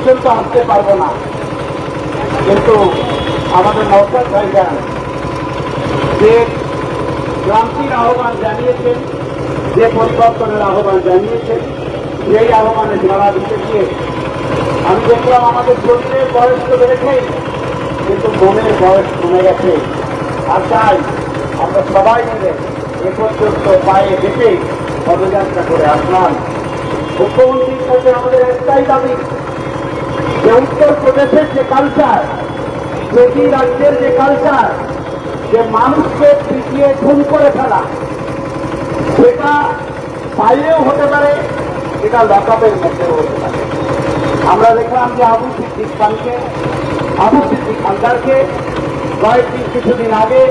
পর্যন্ত আসতে পারব না। কিন্তু আমাদের নৌকার ভাইজান যে ক্রান্তির আহ্বান জানিয়েছেন, যে পরিবর্তনের আহ্বান জানিয়েছেন, সেই আহ্বানে সারা দিতে গিয়ে আমি দেখলাম আমাদের শরীরের বয়স তো বেড়েছে, কিন্তু মনের বয়স কমে গেছে। আর তাই আমরা সবাই মিলে এ পর্যন্ত পায়ে হেঁটে পদযাত্রা করে আসলাম। মুখ্যমন্ত্রীর কাছে আমাদের একটাই দাবি যে উত্তর প্রদেশের যে কালচার প্রতি রাজ্যের যে কালচার যে মানুষকে পিছিয়ে খুন করে ফেলা, সেটা বাইরেও হতে পারে, এটা লকআপের মধ্যেও হতে পারে। আমরা দেখলাম যে আবু সিদ্দিক খানকে, আবু সিদ্দিক খানদারকে কয়েকদিন কিছুদিন আগে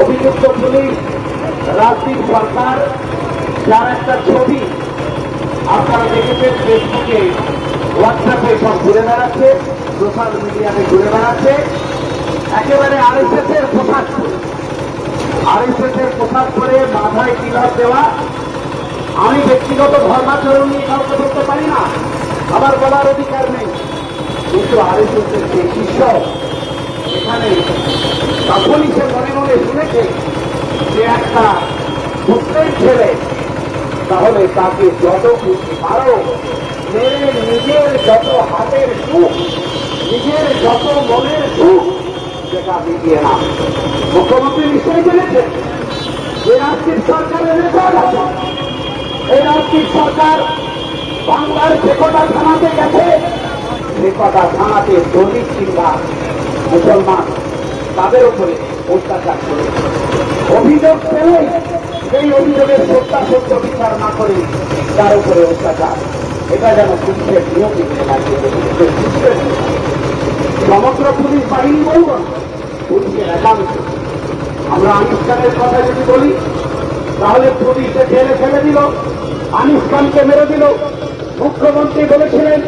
অভিযুক্ত পুলিশ রাজদীপ সরকার, যার একটা ছবি আপনারা দেখেছেন ফেসবুকে হোয়াটসঅ্যাপে সব ঘুরে বেড়াচ্ছে সোশ্যাল মিডিয়াতে ঘুরে বেড়াচ্ছে। একেবারে আরএসএস এর পোশাক আরএসএস এর পোশাক পরে মাথায় তিলক দেওয়া? আমি ব্যক্তিগত ধর্মাচরণ নিয়ে কাউকে বলতে পারি না। আমার বলার অধিকার নেই। কিন্তু আরএসএস এর যে শিষ্য এখানে তখনই সে মনে মনে শুনেছে যে একটা মুসলিম ছেলে তাহলে তাকে যত খুশি পারো মেরে নিজের যত হাতের সুখ, নিজের যত মনের সুখ, সেটা মিটিয়ে না মুখ্যমন্ত্রী নিশ্চয়ই জেনেছেন যে রাজ্যের সরকারের রেকর্ড এই রাজ্যের সরকার বাংলার যে কটা থানাতে গেছে। সে কটা থানাতে দলিত কিংবা মুসলমান, তাদের উপরে অত্যাচার করে অভিযোগ পেলেই সেই অভিযোগের সত্যাসত্য বিচার না করে তার উপরে অত্যাচার। এটা যেন পুলিশের নিয়ম সমগ্র পুলিশ বাহিনী না, পুলিশের একাংশ। আমরা আনিস খানের কথা যদি বলি তাহলে পুলিশে জেলে ফেলে দিল আনিস খানকে মেরে দিল। মুখ্যমন্ত্রী বলেছিলেন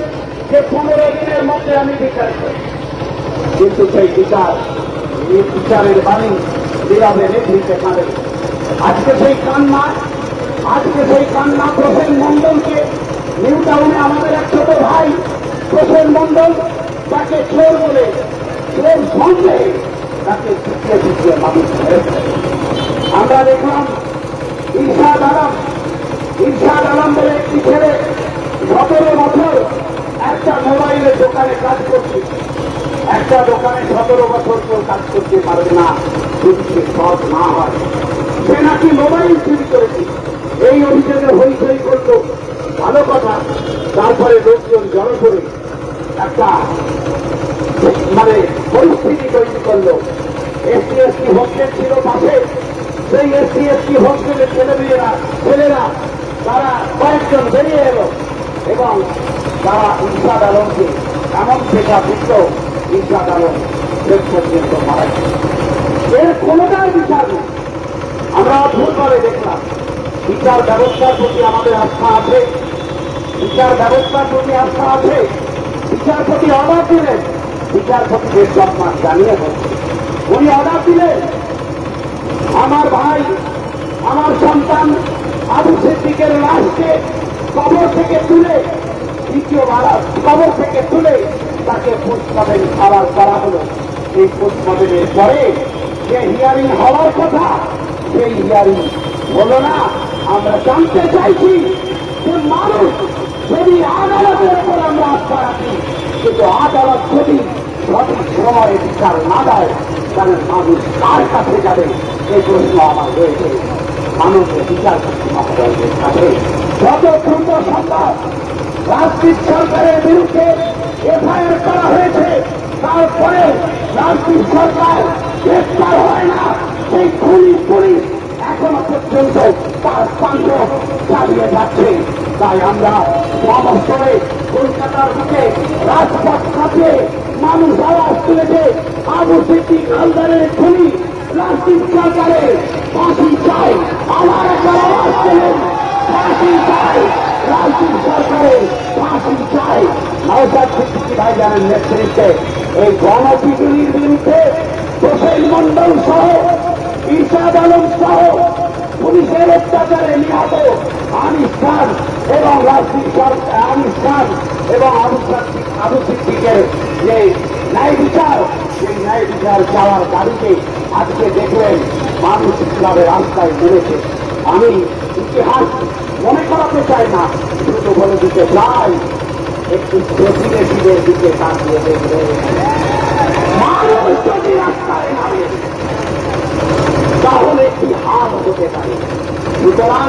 যে পনেরো দিনের মধ্যে আমি বিচার কিন্তু সেই বিচার এই বিচারের বাণী নীরবে নেতৃত্বে কাঁদে। আজকে সেই কান্না, আজকে সেই কান্না প্রসেন মন্ডলকে নিউ টাউনে আমাদের এক ছোট ভাই প্রসেন মন্ডল তাকে চোর বলে চোর সন্দেহে তাকে শিখিয়ে শিখিয়ে মানুষ মেরে আমরা দেখলাম ইরশাদ আলম ইরশাদ আলম বলে একটি ছেলে সতেরো বছর একটা মোবাইলের দোকানে কাজ করছে। একটা দোকানে সতেরো বছর কেউ কাজ করতে পারবে না যদি সে সৎ না হয়। সে নাকি মোবাইল চুরি করেছে। এই অভিযোগে হইচই করল। ভালো কথা, তারপরে লোকজন জড়ো করে একটা মানে পরিস্থিতি তৈরি করল। এসটি এসটি হোস্টেল ছিল পাশে। সেই এসটি এসটি হোস্টেলের ছেলেমেয়েরা, ছেলেরা, তারা কয়েকজন বেরিয়ে এলো এবং তারা ইরশাদ আলমকে এমন শেখা দিত ইরশাদ আলম মারা। এর কোনোটার বিচার নেই। আমরা অদ্ভুতভাবে দেখলাম, বিচার ব্যবস্থার প্রতি আমাদের আস্থা আছে। বিচার ব্যবস্থার প্রতি আস্থা আছে। বিচারপতি অর্ডার দিলেন বিচারপতিদের সম্মান জানিয়ে হচ্ছে উনি অর্ডার দিলেন আমার ভাই, আমার সন্তান আবু সিদ্দিকের লাশকে কবর থেকে তুলে, দ্বিতীয়বার কবর থেকে তুলে তাকে পোস্টমর্টেম খাবার করা হলো। এই পোস্টমর্টেমের পরে যে হিয়ারিং হওয়ার কথা, সেই হিয়ারিং হলো না। আমরা জানতে চাইছি যে মানুষ যদি আদালতের উপর আমরা আস্থা রাখি, কিন্তু আদালত যদি সঠিক সময়ে বিচার না দেয়, তাহলে মানুষ কার কাছে যাবে? এই প্রশ্ন আমার রয়েছে। মানুষের বিচার কাছে। যত দ্রুত সম্ভব রাজনীতি সরকারের বিরুদ্ধে এফআইআর করা হয়েছে, তারপরে রাজনীতি সরকার গ্রেপ্তার হয় না। সেই খুনি পুলিশ এখনও পর্যন্ত তার তাণ্ডব চালিয়ে যাচ্ছে। তাই আমরা সমস্তরে কলকাতার বুকে রাজপথ কাটিয়ে মানুষ আওয়াজ তুলেছে, আবু সিদ্দিক আলদারের খুনি রাজনীতি সরকারের ফাঁসি চাই। আমার একটা আওয়াজ তোলেন, ফাঁসি চাই। রাজনীতি সরকারের ফাঁসি চাই নওসাদ নেতৃত্বে এই গণপিটুনির বিরুদ্ধে হোসেন মন্ডল সহ ইরশাদ আলম সহ পুলিশের অত্যাচারে নিহত আনিস খান এবং রাজনীতি আনুষ্ঠান এবং আনুষ্ঠানিক আবু সিদ্দিকের যে ন্যায় বিচার সেই ন্যায় বিচার চাওয়ার দাবিতে আজকে দেখলেন মানুষ ইসলামের রাস্তায় নেমেছে আমি ইতিহাস মনে করাতে চাই না। শুধু বলে দিতে চাই একটু প্রতিবেশীদের দিকে তাকিয়ে দেখবে। তাহলে কি হাত হতে পারে? সুতরাং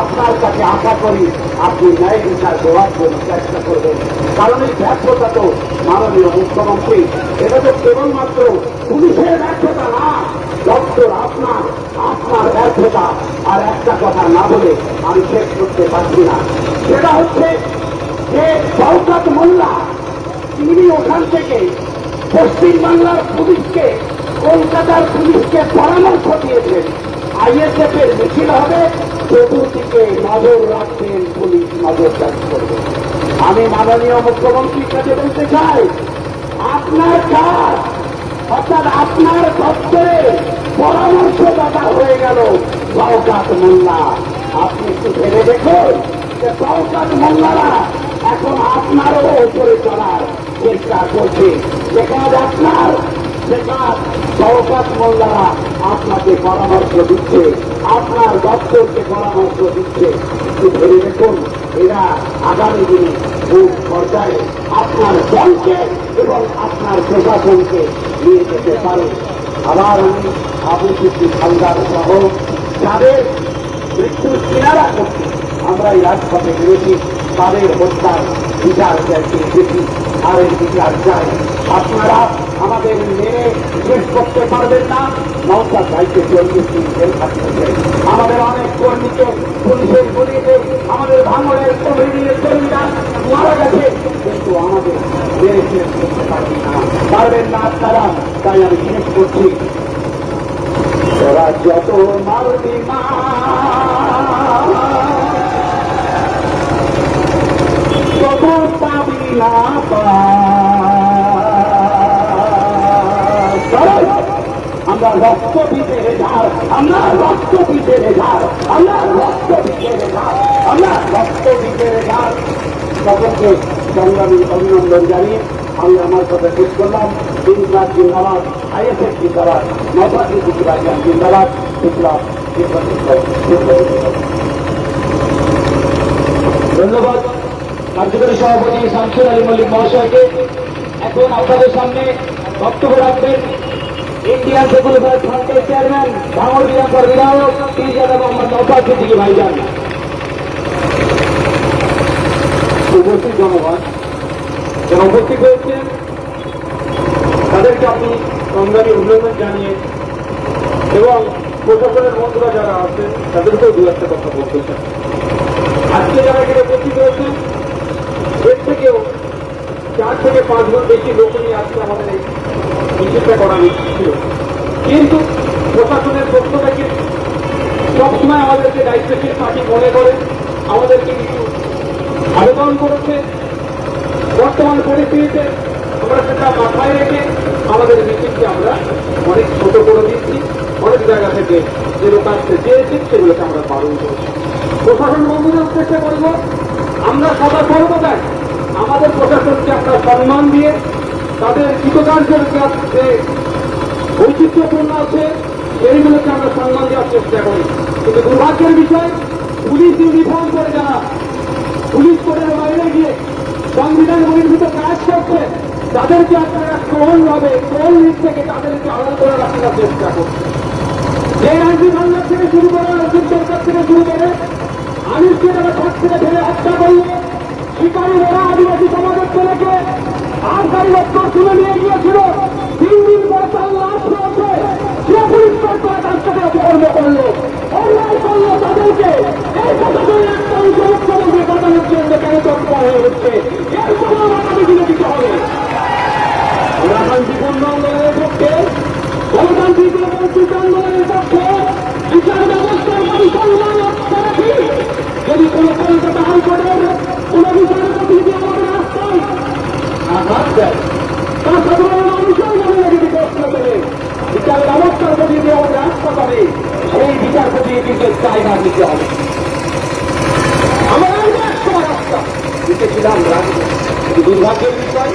আপনার কাছে আশা করি আপনি ন্যায় বিচার দেওয়ার জন্য চেষ্টা করবেন। কারণ এই ব্যর্থতা তো মাননীয় মুখ্যমন্ত্রী, এটা তো কেবলমাত্র পুলিশের ব্যর্থতা না, ডক্টর আপনার আপনার ব্যর্থতা। আর একটা কথা না বলে আমি শেষ করতে পারছি না। সেটা হচ্ছে যে শওকত মোল্লা, তিনি ওখান থেকে পশ্চিমবাংলার পুলিশকে, কলকাতার পুলিশকে পরামর্শ দিয়েছেন আইএসএফ এর মিছিল হবে, চতুর্দিকে নজর রাখবেন, পুলিশ নজরদারি করবে। আমি মাননীয় মুখ্যমন্ত্রীর কাছে বলতে চাই, আপনার কাজ অর্থাৎ আপনার দপ্তরে পরামর্শদাতা হয়ে গেল সৌকাত মোল্লা। আপনি একটু ভেবে দেখুন যে সৌকাত মোল্লারা এখন আপনারও উপরে চলার চেষ্টা করছে। যে কাজ আপনার সে কাজ সৌকাত মোল্লারা আপনাকে পরামর্শ দিচ্ছে, আপনার দপ্তরকে পরামর্শ দিচ্ছে। একটু ভেবে দেখুন, এরা আগামী দিনে বুথ পর্যায়ে আপনার দলকে এবং আপনার প্রশাসনকে নিয়ে যেতে পারে আবার আমি আবু সিদ্ধি হালদার সহ যাদের মৃত্যুর কিনারা করছি, আমরা এই রাজপথে বেরোছি তাদের হত্যার বিচার চাইতে এসেছি আর এই বিচার চাই। আপনারা আমাদের মেনে শেষ করতে পারবেন না। নৌকার দায়িত্বে চল্লিশ জেল খাটিয়েছে আমাদের অনেক কর্মীকে পুলিশের গুলিতে, আমাদের ভাঙড়ের কমিটির কর্মীরা মারা গেছে। কিন্তু আমাদের মেরে শেষ করতে পারবেন না। পারবেন না আপনারা, তাই আমি শেষ করছি। তোরা যত মারবি মা। তত পাবি না পার। আমরা রক্ত ভিতরে ঝাড় আমরা রক্ত ভিতরে ঝাড় আমরা রক্ত ভিতরে ঝাড় আমরা রক্ত ভিতরে ঝাড় সকলকে সংগ্রামী অভিনন্দন জানিয়ে আমি আমার কথা শেষ করলাম। ইনসাদ জিন্দাবাদ, আইএসএফ জিন্দাবাদ নবাদ জিন্দাবাদ। জিন্দাবাদ। বিপ্লব ধন্যবাদ। কার্যকরী সভাপতি শামসুর আলী মল্লিক মহাশয়কে। এখন আপনাদের সামনে বক্তব্য রাখবেন ইন্ডিয়ান সেকুলার ফ্রন্টের চেয়ারম্যান ভাঙড় বিধানসভার বিধায়ক পিজাদা মোহাম্মদ নৌফাজ সিদ্দিকি ভাইজান। উপস্থিত জনগণ, যারা উপস্থিত হয়েছেন, তাদেরকে আমি সংগ্রামী অভিনন্দন জানিয়ে এবং প্রশাসনের বন্ধুরা যারা আছেন, তাদেরকেও দু একটা কথা বলতে চাই। আজকে যারা এখানে উপস্থিত হয়েছেন, এর থেকেও চার থেকে পাঁচ গুণ বেশি লোক নিয়ে আজকে আমাদের এই করা ছিল কিন্তু প্রশাসনের পক্ষ থেকে সবসময় আমাদেরকে দায়িত্বশীল পার্টি মনে করে, আমাদেরকে কিছু আবেদন করেছে, বর্তমান পরিস্থিতিতে আমরা সেটা মাথায় রেখে আমাদের মিছিলকে আমরা অনেক ছোট করে দিচ্ছি, অনেক জায়গা থেকে যেগুলো কাজতে চেয়েছি, সেগুলোকে আমরা পালন করছি। প্রশাসন বন্ধুদের চেষ্টা করব আমরা সদা সর্বদাই আমাদের প্রশাসনকে আমরা সম্মান দিয়ে তাদের কৃতকার্যের কাজ যে বৈচিত্র্যপূর্ণ আছে। সেইগুলোকে আমরা সম্মান দেওয়ার চেষ্টা করি। কিন্তু দুর্ভাগ্যের বিষয়, পুলিশ ইউনিফর্ম করে যারা পুলিশ কোর্টের বাইরে গিয়ে সংবিধান বহির্ভূত কাজ করছে, তাদেরকে আপনারা কোন ভাবে কোন দিক থেকে তাদেরকে আলাদা করে রাখার চেষ্টা করছে যে রাজ্যিক হামলা থেকে শুরু করে রাজ্যিক সরকার থেকে শুরু করে মানুষকে তারা থেকে ফেলে হত্যা করল শিকারী ওরা আদিবাসী সমাজের ছেলেকে আটকারী লক্ষ্য তুলে নিয়ে গিয়েছিল। তিন দিন পর তার লাশ রয়েছে। সে পরিষ্কার করে তার সাথে অপকর্ম করল। অন্যায় করল তাদেরকে। এই কথাটাই একটা অংশ মুখ্যমন্ত্রী বাঁচানোর জন্য কেন তৎপর হয়ে হচ্ছে শান্তিপূর্ণ আন্দোলনের পক্ষে গণতান্ত্রিক গণতান্ত্রিক আন্দোলনের পক্ষে বিচার ব্যবস্থার পরিচালনা রাখি যদি কোনো কলকাতা হাইকোর্টের কোন বিচারপতি যদি আমাদের রাস্তায় আঘাত দেয় তা সাধারণ মানুষের মনে যদি প্রশ্ন করে বিচার ব্যবস্থার প্রতি যে আমাদের আস্থা পাবে সেই বিচারপতি কিন্তু জায়গা দিতে হবে আমরা জিতেছিলাম রাখব কিন্তু দুর্ভাগ্যের বিষয়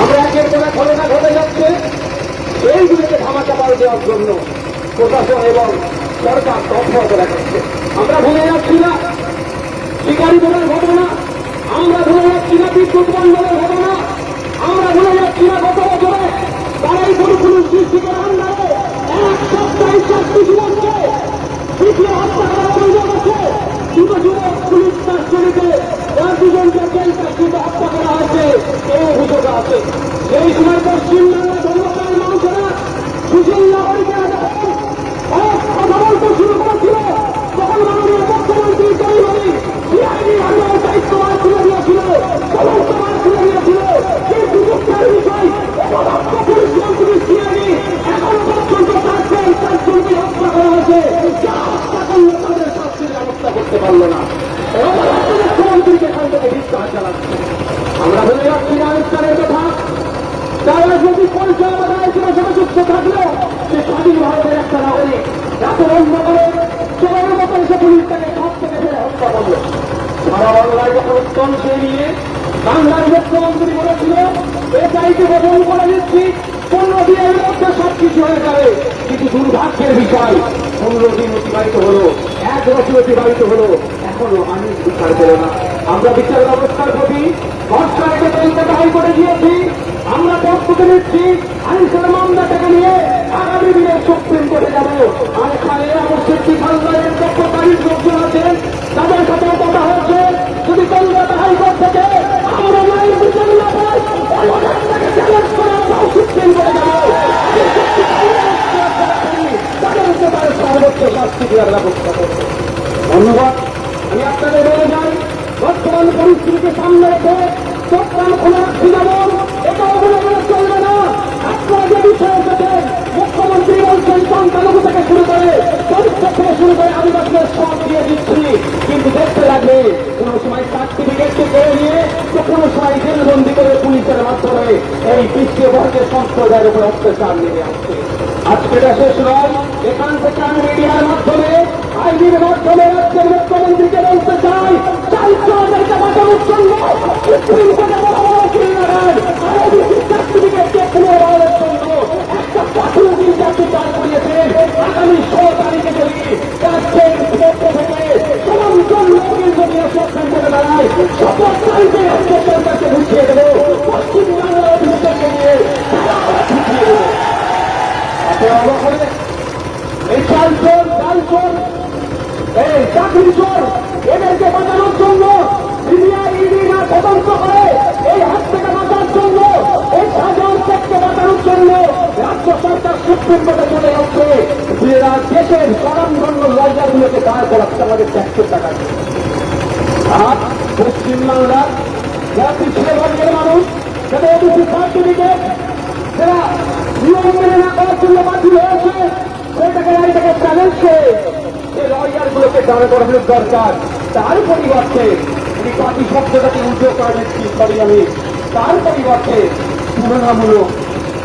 আমরা একের পর এক ঘটনা ঘটে যাচ্ছে এইগুলোকে ধামাচাপা দেওয়ার জন্য প্রশাসন এবং সরকার তৎপরতা দেখাচ্ছে আমরা ভুলে যাচ্ছি না। শিকারী বলের ঘটনা, আমরা ভুলে যাচ্ছি না বিদ্যুৎ বন্ধনের ঘটনা, আমরা ভুলে যাচ্ছি না গত বছরে তারাই পুলিশ ডিস্ট্রিক্টের আন্ডারে এক সেই সময় ধর্মকারী মানুষেরা সুশীল যখন অনেক কথা বলতে শুরু করেছিল তখন মাননীয় মুখ্যমন্ত্রী তৈরি সিআইডি আন্দোলন দায়িত্বভার তুলে দিয়েছিল তদন্তভার তুলে দিয়েছিল কিন্তু দুঃখের বিষয় পদার্থ পুলিশ মন্ত্রী সিআইডি এখন পর্যন্ত চারজন চারজনকে হত্যা করা হয়েছে যা হত্যা করল তাদের শাস্তির ব্যবস্থা করতে পারল না এবং রাজ্য মুখ্যমন্ত্রীকে এখান থেকে বিশ্বাস জানাচ্ছে আমরা বলে যাচ্ছি না আনুষ্ঠানের কথা তার রাজনৈতিক পরিচয় বা রাজনীতির সাথে যুক্ত থাকলেও সে স্বাধীন ভারতের একটা নাগরিক এত বন্ধ করে চোরের মতো এসে পুলিশ তাকে সব থেকে ফেলে হত্যা করল সারা বাংলায় যখন উত্তম সে নিয়ে বাংলার মুখ্যমন্ত্রী বলেছিল করে দিচ্ছি পনেরো দিনের মধ্যে সব কিছু হয়ে যাবে। কিন্তু দুর্ভাগ্যের বিষয়, পনেরো দিন অতিবাহিত হলো, এক বছর অতিবাহিত হলো, এখনও আমি বিচার পেল না। আমরা বিচার ব্যবস্থার প্রতি রেখে কলকাতা হাইকোর্টে গিয়েছি, আমরা প্রস্তুতি নিচ্ছি আইনসের মামলাটাকে নিয়ে আগামী দিনে সুপ্রিম কোর্টে যাব। আর এখানে আমার সিদ্ধি খালদারের পক্ষকারী লোকজন আছেন তাদের সাথে কথা হয়েছে যদি কলকাতা হাইকোর্ট থেকে আমরা ন্যায় বিচার না পাই তাহলে চ্যালেঞ্জ করে আমরাও সুপ্রিম কোর্টে যাব তাদের উপর তাদের সর্বোচ্চ শাস্তি দেওয়ার ব্যবস্থা করবে ধন্যবাদ। আমি আপনাদের বলে যাই, বর্তমান পরিস্থিতিকে সামনে রেখে চোখকান খোলা রাখছি যেমন এটা অবলম্বন চলবে না। আপনারা যে বিষয়ে এসেছেন, মুখ্যমন্ত্রী বলছেন সংখ্যালঘু থেকে শুরু করে চরিত্র থেকে শুরু করে আদিবাসীদের সব দিয়ে দিচ্ছি। কিন্তু দেখতে লাগবে, কোনো সময় সার্টিফিকেটকে কেড়ে নিয়ে তো কোনো সময় জেলবন্দি করে পুলিশের এই বিশ্ব বর্গের সম্প্রদায়ের উপর অত্যাচার নেমে আসছে। আজকে নয় এখান থেকে আমি মিডিয়ার মাধ্যমে আইনের মাধ্যমে রাজ্যের মুখ্যমন্ত্রীকে বলতে চাই চাইছে বাঁচানোর জন্য সুপ্রিম কোর্টে বড় বড় উকিল লাগান আর ওবিসি সার্টিফিকেটকে পুনর্বহালের জন্য একটা প্রাথমিক চাকরি চার করিয়েছেন আগামী ষোলো তারিখে যদি রাজ্যের পক্ষ থেকে সমান্তর লোকের যদি সরকার করে দাঁড়ায় শপথ তারিখে রাজ্য সরকারকে বুঝিয়ে দেবো পশ্চিমবাংলার অভিযোগকে নিয়ে তারা আমরা ঢুকিয়ে দেবো আপনারা অবাক হলেন এই চাল চোর চাল চোর এই চাকরি চোর এদেরকে বাঁচানোর জন্য সিবিআই ইডি না তদন্ত করে এই হাত থেকে বাঁচার জন্য এই সাধারণ শেখকে বাঁচানোর জন্য রাজ্য সরকার সুপ্রিম চলে যাচ্ছে এরা দেশের স্বনামধন্য লয়ারগুলোকে দাঁড় করাচ্ছে আমাদের ট্যাক্সের টাকা। আর পশ্চিমবাংলার যারা পিছিয়ে বর্গের মানুষ যাদের ওবিসি সার্টিফিকেট যারা নিয়ম মেনে না করার জন্য বাতিল হয়েছে সেটাকে এটাকে চ্যালেঞ্জ করে যে লয়ারগুলোকে দাঁড় করানোর দরকার তার পরিবর্তে উনি বাকি শব্দটাকে উল্টো করে নিচ্ছি সরি আমি তার পরিবর্তে তুলনামূলক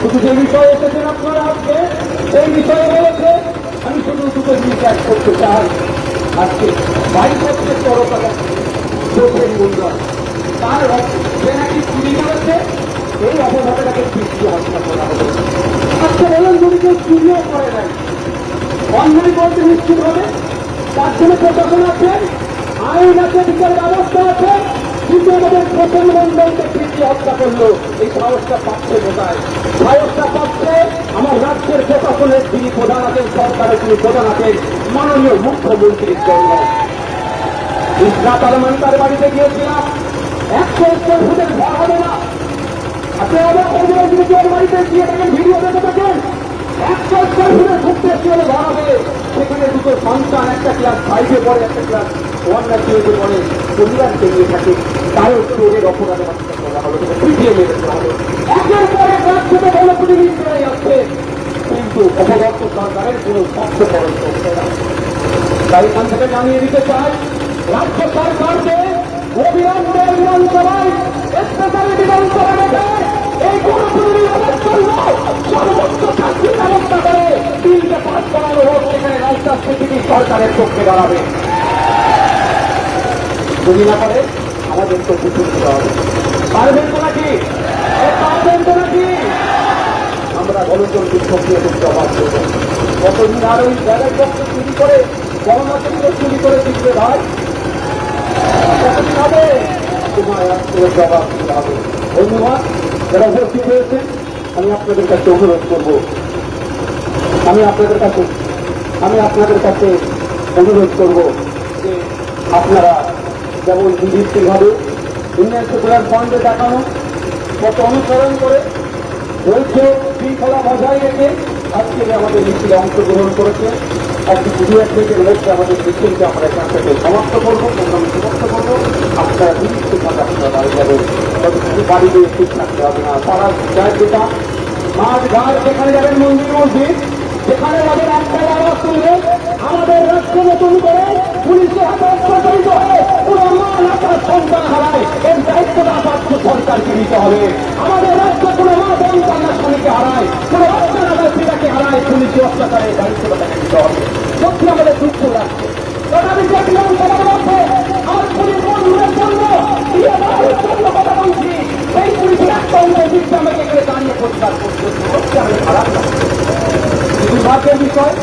শুধু যে বিষয়ে এসেছেন আপনারা আজকে, সেই বিষয়ে বলেছে আমি শুধু দুটো জিনিস অ্যাড করতে চাই। আজকে বাইশ বছরের তরফাটা চোখের মূল্যায়ন তার সে নাকি চুরি করেছে, এই অপরাধটাকে পিছিয়ে হত্যা করা হবে। আজকে বলেন, যদি কেউ চুরিও করে নাই, অন্যায় বলতে নিশ্চিত হবে তার জন্য প্রশাসন আছে আইন আছে বিচার ব্যবস্থা আছে আমাদের প্রথম মন্ডলকে পিছিয়ে হত্যা করল। এই সাহসটা পাচ্ছে কোথায়? সাহসটা পাচ্ছে আমার রাজ্যের প্রশাসনের যিনি প্রধান আছেন, সরকারের যিনি প্রধান আছেন, মাননীয় মুখ্যমন্ত্রীর জন্য। ইসরাত আলমান বাড়িতে গিয়েছিলাম। একশো স্কোয়ার ফুটের ঘর হবে না। আপনি হয়ে যাবেন যদি কেউ বাড়িতে গিয়ে থাকেন ভিডিও দেখে থাকেন একশো স্কোয়ার ফুটের ফুটতে চলে ঘর হবে? সেখানে দুটো সন্তান, একটা ক্লাস ফাইভে পড়ে, একটা ক্লাস ওয়ান না পড়ে পরিবারকে নিয়ে থাকে তারও চোরের অপরাধে করে হলো তাকে পিটিয়ে মেরে দেওয়া হলো। একের পর এক রাজ্যতে জনপ্রতিনিধি চলে যাচ্ছে। কিন্তু অপদত্ত সরকারের কোনো শক্ত খরচ তাই এখান থেকে জানিয়ে দিতে চাই রাজ্য সরকারকে অবিলম্বে বিধানসভায় বিধানসভা এই জনপ্রতিনিধিদের সর্বোচ্চ শাস্তির ব্যবস্থা করে বিলকে পাস করানো হোক সেখানে রাজস্থান সরকারের পক্ষে দাঁড়াবে। যদি না পারে আমাদের তো দিতে হবে। পারবেন তো নাকি? পারবেন তো নাকি? আমরা গণতন্ত্রের প্রক্রিয়া করতে অবাধ করব। কতদিন আর ওই পক্ষে চুরি করে করোনা থেকে চুরি করে দিচ্ছে ভাই? কতদিন হবে? তোমায় আসলে জবাব দিতে হবে। ধন্যবাদ যারা উপস্থিত হয়েছেন, আমি আপনাদের কাছে অনুরোধ করব। আমি আপনাদের কাছে, আমি আপনাদের কাছে অনুরোধ করব যে আপনারা যেমন বিধিভাবে ইন্ডিয়ান সেকুলার ফান্ডে দেখানো, কত অনুসরণ করে রয়েছে শৃঙ্খলা বজায় রেখে আজকে আমাদের মিছিলে অংশগ্রহণ করেছে দু এক মিনিটের মধ্যে আমাদের মিছিলকে আমরা এখান থেকে সমাপ্ত করব, প্রোগ্রামে সমাপ্ত করব। আপনারা নিশ্চিতভাবে আপনারা বাড়ি যাবেন। বাড়িতে ঠিক থাকতে হবে না। তারা যায় যেটা মাঠ, ঘাট, যেখানে যাবেন মন্দির, মসজিদ, যেখানে যাবেন একটাই আওয়াজ তুলবে আমাদের রাষ্ট্র নতুন করে পুলিশের হাতে অত্যাচারিত হয়ে পুরো মা নাতার সন্তান হারায় এর দায়িত্বটা প্রাপ্ত সরকারকে নিতে হবে আমাদের রাজ্য কোনো মা বোন কন্যা স্বামীকে হারায় কোনো বাচ্চা নাগার পিতাকে হারায় পুলিশি অত্যাচারের দায়িত্বটা তাকে নিতে হবে সত্যি আমাদের দুঃখ লাগছে তথাপি দেখলাম সবার মধ্যে আমার পুলিশ বন্ধুদের জন্য দিয়ে দেওয়ার জন্য কথা বলছি সেই পুলিশের একটা অঙ্গ দিচ্ছে আমাকে এখানে দাঁড়িয়ে প্রতিবাদ করতে হচ্ছে। সত্যি আমি খারাপ লাগছে দুর্ভাগ্যের বিষয়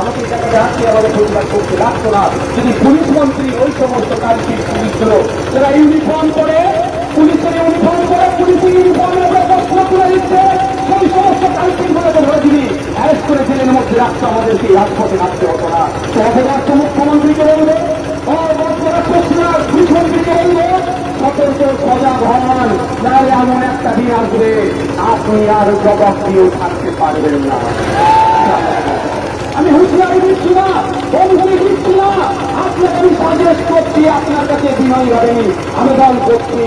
আমাকে এই জায়গায় রাখতে আমাদের প্রতিবাদ করতে লাগতো না যদি পুলিশ মন্ত্রী ওই সমস্ত কালকে পুলিশগুলো যারা ইউনিফর্ম করে পুলিশের ইউনিফর্ম করে পুলিশের ইউনিফর্মের উপর প্রশ্ন তুলে দিচ্ছে সেই সমস্ত কালকে গুলোকে ধরে দিবি অ্যারেস্ট করে জেলের আমাদেরকে রাজপথে রাখতে হতো না। তো অপরাষ্ট্র মুখ্যমন্ত্রীকে আসবে, আপনি আর জবাব দিয়েও থাকতে পারবেন না। আমি হুঁশিয়ারি দিচ্ছি না বন্ধুরি দিচ্ছি না। আপনাকে আমি সাজেস্ট করছি, আপনার কাছে বিনয় হয়নি। আবেদন করছি।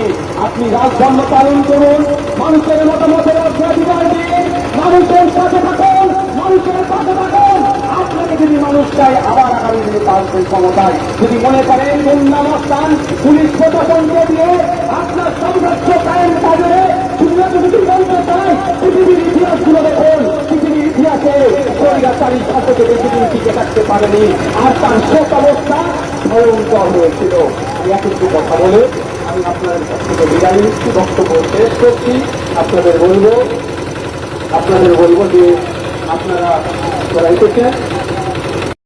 আপনি রাজধর্ম পালন করুন। মানুষের মতামতের অগ্রাধিকার দিন। মানুষের সাথে থাকুন মানুষের পাশে থাকুন আপনাকে যদি মানুষ চাই আবার দিনে ক্ষমতায়। যদি মনে করেন গুন্ডামস্থান পুলিশ প্রশাসনকে দিয়ে আপনার সাম্রাজ্য কায়েম কাজে দুনিয়া যদি বলতে চায় পৃথিবীর ইতিহাসগুলো দেখুন। পৃথিবীর ইতিহাসে স্বৈরাচারী শাসকে টিকে থাকতে পারেনি। আর তার শেষ অবস্থা হয়েছিল। এই একটু কথা বলে আমি আপনাদের কাছ বক্তব্য করছি। আপনাদের বলব আপনাদের বলব যে আপনারা এসেছেন